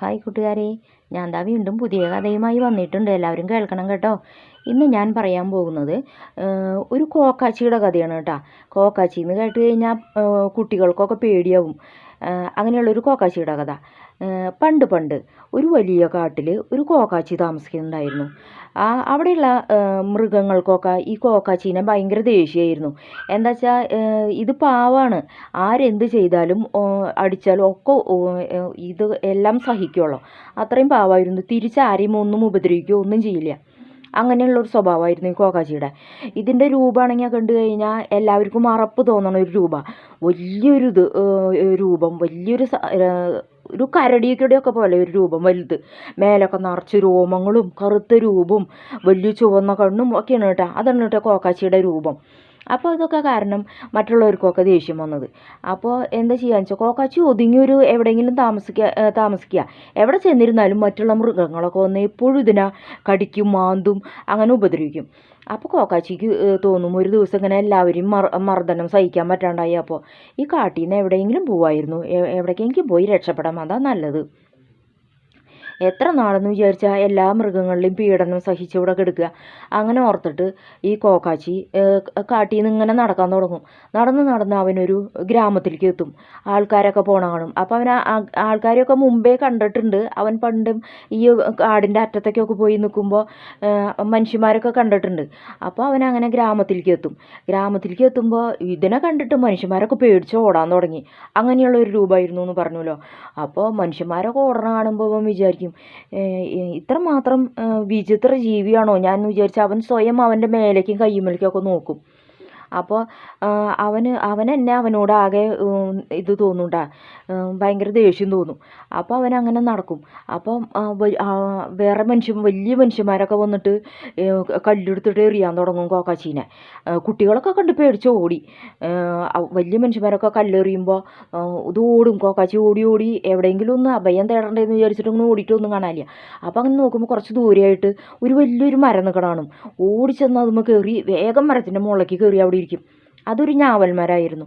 Hi കൂട്ടുകാരെ ഞാൻ ദാ വീണ്ടും പുതിയ കഥയുമായി വന്നിട്ടുണ്ട്. എല്ലാവരും കേൾക്കണം കേട്ടോ. ഇന്ന് ഞാൻ പറയാൻ പോകുന്നത് ഒരു കോക്കാച്ചിയുടെ കഥയാണ് കേട്ടോ. കോക്കാച്ചി എന്ന് കേട്ട് കഴിഞ്ഞാൽ കുട്ടികൾക്കൊക്കെ പേടിയാവും. അങ്ങനെയുള്ളൊരു കോക്കാച്ചിയുടെ കഥ. പണ്ട് പണ്ട് ഒരു വലിയ കാട്ടിൽ ഒരു കോക്കാച്ചി താമസിക്കുന്നുണ്ടായിരുന്നു. ആ അവിടെയുള്ള മൃഗങ്ങൾക്കൊക്കെ ഈ കോക്കാച്ചീനെ ഭയങ്കര ദേഷ്യമായിരുന്നു എന്താ വെച്ചാൽ ഇത് പാവാണ്. ആരെന്ത് ചെയ്താലും അടിച്ചാലും ഒക്കെ ഇത് എല്ലാം സഹിക്കുള്ളൂ അത്രയും പാവമായിരുന്നു തിരിച്ചാരെയും ഒന്നും ഉപദ്രവിക്കുകയോ ഒന്നും ചെയ്യില്ല. അങ്ങനെയുള്ള ഒരു സ്വഭാവമായിരുന്നു ഈ കോക്കാച്ചിയുടെ ഇതിന്റെ രൂപമാണെങ്കിൽ കണ്ടു കഴിഞ്ഞാൽ എല്ലാവർക്കും അറപ്പ് തോന്നണ ഒരു രൂപ. വലിയൊരു ഇത് രൂപം വലിയൊരു ഒരു കരടിയൊക്കെ പോലെ ഒരു രൂപം വലുത്. മേലൊക്കെ നിറച്ച് രോമങ്ങളും കറുത്ത രൂപവും വലിയ ചുവന്ന കണ്ണും ഒക്കെയാണ് കേട്ടോ. അതാണ് കേട്ടോ കോക്കാച്ചിയുടെ രൂപം. അപ്പോൾ ഇതൊക്കെ കാരണം മറ്റുള്ളവർക്കൊക്കെ ദേഷ്യം വന്നത്. അപ്പോൾ എന്താ ചെയ്യുക വെച്ചാൽ കോക്കാച്ചി ഒതുങ്ങി ഒരു എവിടെയെങ്കിലും താമസിക്കുക താമസിക്കുക. എവിടെ ചെന്നിരുന്നാലും മറ്റുള്ള മൃഗങ്ങളൊക്കെ വന്ന് എപ്പോഴും ഇതിനെ കടിക്കും മാന്തും അങ്ങനെ ഉപദ്രവിക്കും. അപ്പോൾ കോക്കാച്ചിക്ക് തോന്നും ഒരു ദിവസം ഇങ്ങനെ എല്ലാവരും മർ മർദ്ദനം സഹിക്കാൻ പറ്റാണ്ടായി. അപ്പോൾ ഈ കാട്ടിൽ നിന്ന് എവിടെയെങ്കിലും പോവായിരുന്നു. എവിടേക്കെങ്കിലും പോയി രക്ഷപ്പെടാം. അതാ നല്ലത്. എത്ര നാളെന്ന് വിചാരിച്ചാൽ എല്ലാ മൃഗങ്ങളിലും പീഡനം സഹിച്ച് ഇവിടെ കിടക്കുക. അങ്ങനെ ഓർത്തിട്ട് ഈ കോക്കാച്ചി കാട്ടിൽ നിന്ന് ഇങ്ങനെ നടക്കാൻ തുടങ്ങും. നടന്ന് നടന്ന് അവനൊരു ഗ്രാമത്തിലേക്ക് എത്തും. ആൾക്കാരൊക്കെ പോണ കാണും. അപ്പോൾ അവൻ ആൾക്കാരെയൊക്കെ മുമ്പേ കണ്ടിട്ടുണ്ട്. അവൻ പണ്ടും ഈ കാടിന്റെ അറ്റത്തേക്കൊക്കെ പോയി നിൽക്കുമ്പോൾ മനുഷ്യന്മാരൊക്കെ കണ്ടിട്ടുണ്ട്. അപ്പോൾ അവൻ അങ്ങനെ ഗ്രാമത്തിലേക്ക് എത്തും. ഗ്രാമത്തിലേക്ക് എത്തുമ്പോൾ ഇതിനെ കണ്ടിട്ട് മനുഷ്യന്മാരൊക്കെ പേടിച്ച് ഓടാൻ തുടങ്ങി. അങ്ങനെയുള്ള ഒരു രൂപമായിരുന്നു എന്ന് പറഞ്ഞല്ലോ അപ്പോൾ മനുഷ്യന്മാരൊക്കെ ഓടണ കാണുമ്പോൾ അവൻ വിചാരിക്കും ഏഹ് ഇ- ഇത്രമാത്രം വിചിത്ര ജീവിയാണോ? ഞാൻ എന്ന് വിചാരിച്ച് അവൻ സ്വയം അവന്റെ മേലേക്കും കയ്യുമ്മലേക്കും ഒക്കെ നോക്കും. അപ്പോൾ അവന് അവൻ എന്നെ അവനോട് ആകെ ഇത് തോന്നുണ്ട ഭയങ്കര ദേഷ്യം തോന്നും. അപ്പോൾ അവൻ അങ്ങനെ നടക്കും. അപ്പം വേറെ മനുഷ്യൻ വലിയ മനുഷ്യന്മാരൊക്കെ വന്നിട്ട് കല്ലെടുത്തിട്ട് എറിയാൻ തുടങ്ങും കോക്കാച്ചീനെ. കുട്ടികളൊക്കെ കണ്ട് പേടിച്ച് ഓടി. വലിയ മനുഷ്യന്മാരൊക്കെ കല്ലെറിയുമ്പോൾ ഇത് ഓടും. കോക്കാച്ചി ഓടി ഓടി. എവിടെയെങ്കിലും ഒന്ന് അഭയം തേടേണ്ടതെന്ന് വിചാരിച്ചിട്ട് ഇങ്ങനെ ഓടിയിട്ടൊന്നും കാണാനില്ല. അപ്പോൾ അങ്ങനെ നോക്കുമ്പോൾ കുറച്ച് ദൂരെയായിട്ട് ഒരു വലിയൊരു മരം നിൽക്കണം ഓടി ഓടിച്ചെന്ന് അതുമ്മ കയറി വേഗം മരത്തിന്റെ മുകളിലേക്ക് കയറി അവിടെ ഇരിക്കും അതൊരു ഞാവൽമരമായിരുന്നു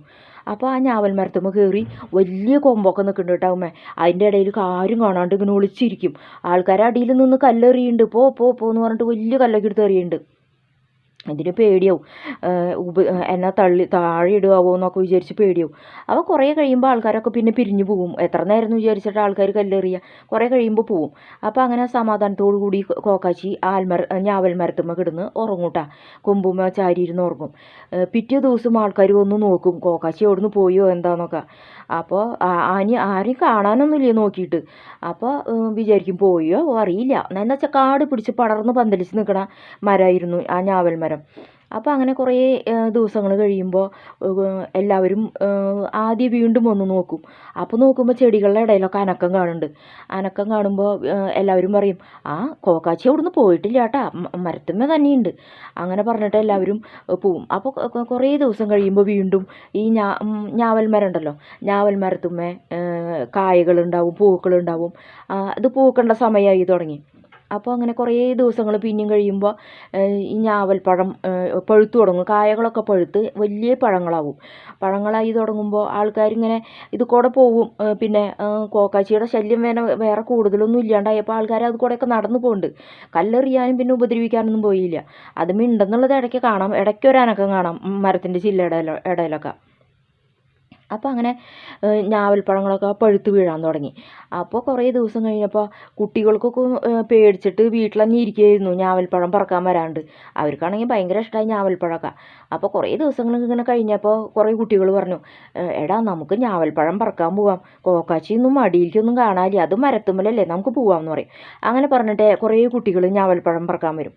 അപ്പോൾ ആ ഞാവൽമരത്തുമ്മ കയറി വലിയ കൊമ്പൊക്കെ നിൽക്കുന്നുണ്ട് കേട്ടോ അമ്മ അതിന്റെ ഇടയിൽ ആരും കാണാണ്ട് ഇങ്ങനെ ഒളിച്ചിരിക്കും. ആൾക്കാർ അടിയിൽ നിന്ന് കല്ലെറിയുണ്ട് പോ പോ പോ എന്ന് പറഞ്ഞിട്ട് വലിയ കല്ലൊക്കെ എടുത്ത് എറിയുന്നുണ്ട്. ഇതിന് പേടിയാവും. ഉപ എന്നെ തള്ളി താഴെ ഇടുകയാവോ എന്നൊക്കെ വിചാരിച്ച് പേടിയാവും. അപ്പോൾ കുറേ കഴിയുമ്പോൾ ആൾക്കാരൊക്കെ പിന്നെ പിരിഞ്ഞു പോകും. എത്ര നേരം എന്ന് വിചാരിച്ചിട്ട് ആൾക്കാർ കല്ലെറിയുക കുറേ കഴിയുമ്പോൾ പോവും. അപ്പോൾ അങ്ങനെ സമാധാനത്തോടു കൂടി കോക്കാച്ചി ആൽമർ ഞാവൽ മരത്തുമ്മ കിടന്ന് ഉറങ്ങൂട്ടാ. കൊമ്പുമ്മ ചാരിയിരുന്ന് ഉറങ്ങും. പിറ്റേ ദിവസം ആൾക്കാർ വന്ന് നോക്കും. കോക്കാച്ചി എവിടെ നിന്ന് പോയോ എന്താന്നൊക്കെ. അപ്പോൾ ആനി ആരെയും കാണാനൊന്നുമില്ല നോക്കിയിട്ട്. അപ്പോൾ വിചാരിക്കും പോയോ? അറിയില്ല. എന്താ വെച്ചാൽ കാട് പിടിച്ച് പടർന്ന് പന്തലിച്ച് നിൽക്കണ മരമായിരുന്നു ആ ഞാവൽ മരം. അപ്പോൾ അങ്ങനെ കുറേ ദിവസങ്ങൾ കഴിയുമ്പോൾ എല്ലാവരും ആദ്യം വീണ്ടും ഒന്ന് നോക്കും. അപ്പോൾ നോക്കുമ്പോൾ ചെടികളുടെ ഇടയിലൊക്കെ അനക്കം കാണുന്നുണ്ട്. അനക്കം കാണുമ്പോൾ എല്ലാവരും പറയും ആ കോക്കാച്ചി അവിടുന്ന് പോയിട്ടില്ല കേട്ടാ മരത്തുമ്മ തന്നെയുണ്ട്. അങ്ങനെ പറഞ്ഞിട്ട് എല്ലാവരും പോവും. അപ്പോൾ കുറേ ദിവസം കഴിയുമ്പോൾ വീണ്ടും ഈ ഞാ ഞാവൽ മരം ഉണ്ടല്ലോ. ഞാവൽ മരത്തുമ്മേ കായകളുണ്ടാവും പൂക്കളുണ്ടാവും. അത് പൂക്കേണ്ട സമയമായി തുടങ്ങി. അപ്പോൾ അങ്ങനെ കുറേ ദിവസങ്ങൾ പിന്നെയും കഴിയുമ്പോൾ ഈ ഞാവൽപ്പഴം പഴുത്തു തുടങ്ങും. കായകളൊക്കെ പഴുത്ത് വലിയ പഴങ്ങളാവും. പഴങ്ങളായി തുടങ്ങുമ്പോൾ ആൾക്കാരിങ്ങനെ ഇത് കൂടെ ഏഹ് പിന്നെ കോക്കാച്ചിയുടെ ശല്യം വേറെ വേറെ കൂടുതലൊന്നും ഇല്ലാണ്ടായപ്പോൾ ആൾക്കാർ അത് കൂടെയൊക്കെ നടന്നു പോകുന്നുണ്ട് കല്ലെറിയാനും പിന്നെ ഉപദ്രവിക്കാനൊന്നും പോയില്ല. അത് മിണ്ടെന്നുള്ളത് ഇടയ്ക്ക് കാണാം. ഇടയ്ക്ക് ഒരു കാണാം മരത്തിന്റെ ചില്ലയുടെ ഇടയിലൊക്കെ അപ്പോൾ അങ്ങനെ ഞാവൽപ്പഴങ്ങളൊക്കെ പഴുത്ത് വീഴാൻ തുടങ്ങി. അപ്പോൾ കുറേ ദിവസം കഴിഞ്ഞപ്പോൾ കുട്ടികൾക്കൊക്കെ പേടിച്ചിട്ട് വീട്ടിൽ തന്നെ ഇരിക്കുകയായിരുന്നു ഞാവൽപ്പഴം പറക്കാൻ വരാണ്ട്. അവർക്കാണെങ്കിൽ ഭയങ്കര ഇഷ്ടമായി ഞാവൽപ്പഴമൊക്കെ അപ്പോൾ കുറേ ദിവസങ്ങൾ ഇങ്ങനെ കഴിഞ്ഞപ്പോൾ കുറേ കുട്ടികൾ പറഞ്ഞു എടാ നമുക്ക് ഞാവൽപ്പഴം പറക്കാൻ പോവാം. കോക്കാച്ചിയൊന്നും മടിയിലേക്കൊന്നും കാണാനില്ല. അത് മരത്തുമ്മലല്ലേ നമുക്ക് പോവാമെന്ന് പറയും. അങ്ങനെ പറഞ്ഞിട്ട് കുറേ കുട്ടികൾ ഞാവൽപ്പഴം പറക്കാൻ വരും.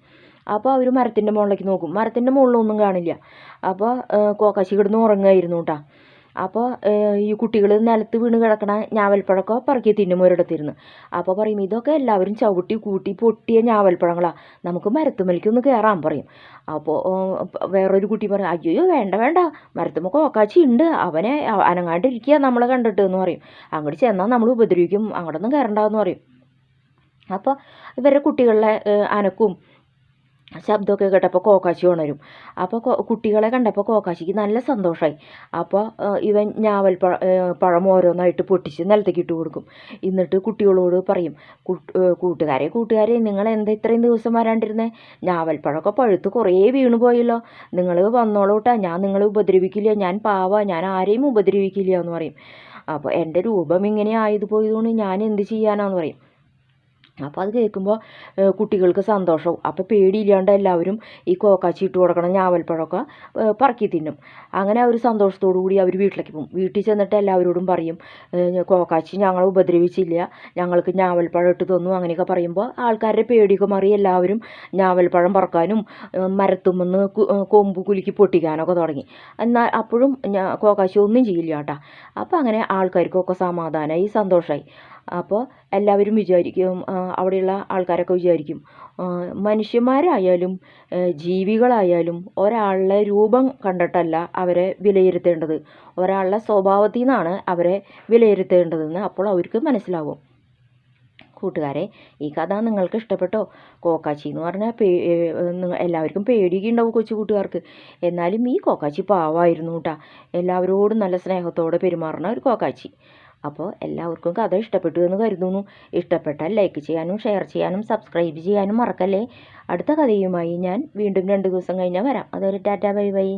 അപ്പോൾ അവർ മരത്തിന്റെ മുകളിലേക്ക് നോക്കും. മരത്തിന്റെ മുകളിലൊന്നും കാണില്ല. അപ്പോൾ കോക്കാശി കിടന്ന് ഉറങ്ങുമായിരുന്നു കേട്ടോ അപ്പോൾ ഈ കുട്ടികൾ നിലത്ത് വീണ് കിടക്കണ ഞാവൽപ്പഴമൊക്കെ പറക്കി തിന്നും ഒരിടത്തിരുന്ന്. അപ്പോൾ പറയും ഇതൊക്കെ എല്ലാവരും ചവിട്ടി കൂട്ടി പൊട്ടിയ ഞാവൽപ്പഴങ്ങളാണ് നമുക്ക് മരത്തുമ്മലിക്കൊന്ന് കയറാൻ പറയും. അപ്പോൾ വേറൊരു കുട്ടി പറയും അയ്യോ വേണ്ട വേണ്ട. മരത്തുമ്മ കോക്കാച്ചി ഉണ്ട് അവനെ അനങ്ങാണ്ടിരിക്കുക നമ്മളെ കണ്ടിട്ട് എന്ന് പറയും. അങ്ങോട്ട് ചെന്നാൽ നമ്മൾ ഉപദ്രവിക്കും. അങ്ങോട്ടൊന്നും കയറണ്ടെന്ന് പറയും. അപ്പോൾ ഇവരുടെ കുട്ടികളുടെ അനക്കും. ശബ്ദമൊക്കെ കേട്ടപ്പോൾ കോക്കാശി ഉണരും. അപ്പോൾ കുട്ടികളെ കണ്ടപ്പോൾ കോക്കാശിക്ക് നല്ല സന്തോഷമായി അപ്പോൾ ഇവൻ ഞാവൽ പഴ ഓരോന്നായിട്ട് പൊട്ടിച്ച് നിലത്തേക്ക് ഇട്ട് കൊടുക്കും. എന്നിട്ട് കുട്ടികളോട് പറയും "കൂട്ട്- ഏഹ് കൂട്ടുകാരെ കൂട്ടുകാരെ നിങ്ങൾ എന്താ ഇത്രയും ദിവസം വരാണ്ടിരുന്നേ? ഞാവൽപ്പഴമൊക്കെ പഴുത്ത് കുറേ വീണു പോയല്ലോ. നിങ്ങൾ വന്നോളൂട്ടാ ഞാൻ നിങ്ങളെ ഉപദ്രവിക്കില്ല. ഞാൻ പാവ ഞാൻ ആരെയും ഉപദ്രവിക്കില്ല എന്ന് പറയും. അപ്പോൾ എന്റെ രൂപം ഇങ്ങനെ ആയത് പോയതുകൊണ്ട് ഞാൻ എന്ത് ചെയ്യാനാന്ന് പറയും. അപ്പോൾ അത് കേൾക്കുമ്പോൾ കുട്ടികൾക്ക് സന്തോഷവും. അപ്പോൾ പേടിയില്ലാണ്ട് എല്ലാവരും ഈ കോക്കാച്ചി ഇട്ട് കൊടുക്കണം ഞാവൽപ്പഴമൊക്കെ പറക്കി തിന്നും. അങ്ങനെ അവർ സന്തോഷത്തോടു കൂടി അവർ വീട്ടിലേക്ക് പോകും. വീട്ടിൽ ചെന്നിട്ട് എല്ലാവരോടും പറയും കോക്കാച്ചി ഞങ്ങളെ ഉപദ്രവിച്ചില്ല ഞങ്ങൾക്ക് ഞാവൽപ്പഴം ഇട്ട് തന്നു അങ്ങനെയൊക്കെ പറയുമ്പോൾ ആൾക്കാരുടെ പേടിയൊക്കെ മാറി എല്ലാവരും ഞാവൽപ്പഴം പറക്കാനും മരത്തുമെന്ന് കൊമ്പ് കുലുക്കി പൊട്ടിക്കാനൊക്കെ തുടങ്ങി. എന്നാൽ അപ്പോഴും കോക്കാച്ചി ഒന്നും ചെയ്യില്ല കേട്ടോ. അപ്പോൾ അങ്ങനെ ആൾക്കാർക്കൊക്കെ സമാധാനമായി സന്തോഷമായി അപ്പോൾ എല്ലാവരും വിചാരിക്കും അവിടെയുള്ള ആൾക്കാരൊക്കെ വിചാരിക്കും മനുഷ്യന്മാരായാലും ജീവികളായാലും ഒരാളുടെ രൂപം കണ്ടിട്ടല്ല അവരെ വിലയിരുത്തേണ്ടത്. ഒരാളുടെ സ്വഭാവത്തിൽ നിന്നാണ് അവരെ വിലയിരുത്തേണ്ടതെന്ന് അപ്പോൾ അവർക്ക് മനസ്സിലാവും. കൂട്ടുകാരെ ഈ കഥ നിങ്ങൾക്ക് ഇഷ്ടപ്പെട്ടോ? കോക്കാച്ചി എന്ന് പറഞ്ഞാൽ പേ എല്ലാവർക്കും പേടിയൊക്കെ ഉണ്ടാവും കൊച്ചു കൂട്ടുകാർക്ക്. എന്നാലും ഈ കോക്കാച്ചി പാവമായിരുന്നു കേട്ടോ. എല്ലാവരോടും നല്ല സ്നേഹത്തോടെ പെരുമാറുന്ന ഒരു കോക്കാച്ചി. അപ്പോൾ എല്ലാവർക്കും കഥ ഇഷ്ടപ്പെട്ടു എന്ന് കരുതുന്നു. ഇഷ്ടപ്പെട്ടാൽ ലൈക്ക് ചെയ്യാനും ഷെയർ ചെയ്യാനും സബ്സ്ക്രൈബ് ചെയ്യാനും മറക്കല്ലേ? അടുത്ത കഥയുമായി ഞാൻ വീണ്ടും രണ്ട് ദിവസം കഴിഞ്ഞാൽ വരാം. അതുവരെ ടാറ്റാ ബൈ ബൈ.